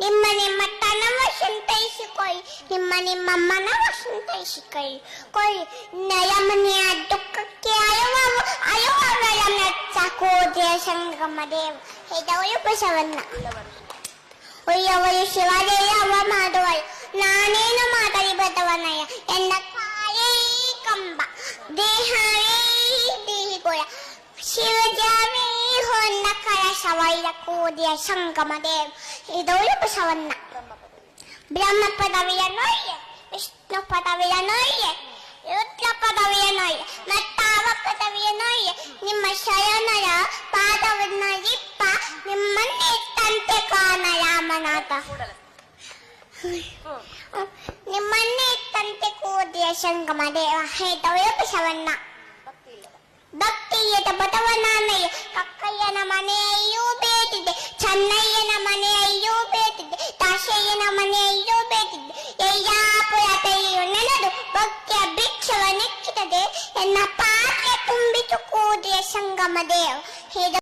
ನಿಮ್ಮ ನಿಮ್ಮ ತನವ ಸಂತೈಸಿಕೊಳ್ಳಿ ನಿಮ್ಮ ನಿಮ್ಮ ಮನವ ಸಂತೈಸಿಕೊಳ್ಳಿ ಕೊಳ್ಳಿ ನಯಮನೆಯ ದುಃಖಕ್ಕೆ ಅಯವ ಅಯವಗಳ ಮೆಚ್ಚ ಕೋದಿಯ ಸಂಗಮ ದೇವ ಹೆದವಳು ಬಸವಣ್ಣ ಒಯ್ಯವಳು ಶಿವದೇವ ಮಾಡುವಳು ನಾನೇನು ಮಾತಲಿ ಬದವನಯ್ಯ ಕಳಶವೈರ ಕೋದಿಯ ಸಂಗಮ ದೇವ. ಇದವಳು ಬಸವಣ್ಣ ಬ್ರಹ್ಮ ಪದವಿಯ ನೋಯ್ಯ ವಿಷ್ಣು ಪದವಿಯ ನೋಯ್ಯ ರುದ್ರ ಪದವಿಯ ನೋಯ್ಯ ಮತ್ತಾವ ಪದವಿಯ ನೋಯ್ಯ ನಿಮ್ಮ ಶಯನಯ ಪಾದವನ್ನ ಇಪ್ಪ, ನಿಮ್ಮನ್ನೇ ತಂತೆ ಕಾಣ ರಾಮನಾಥ ನಿಮ್ಮನ್ನೇ ತಂತೆ ಕೂದಿಯ ಸಂಗಮ ದೇವ. ಹೇತವಯ ಬಸವಣ್ಣ ಭಕ್ತಿಯದ ಬಸವಣ್ಣನಯ್ಯ ಕಕ್ಕಯ್ಯನ ಮನೆಯಲ್ಲೂ ಭಿಕ್ಷವ ನೆಕ್ಕಿದೆ ಎನ್ನ ಪಾತ್ರೆ ತುಂಬಿತು ಕೂದಿಯ ಸಂಗಮ ದೇವ ಹೇದ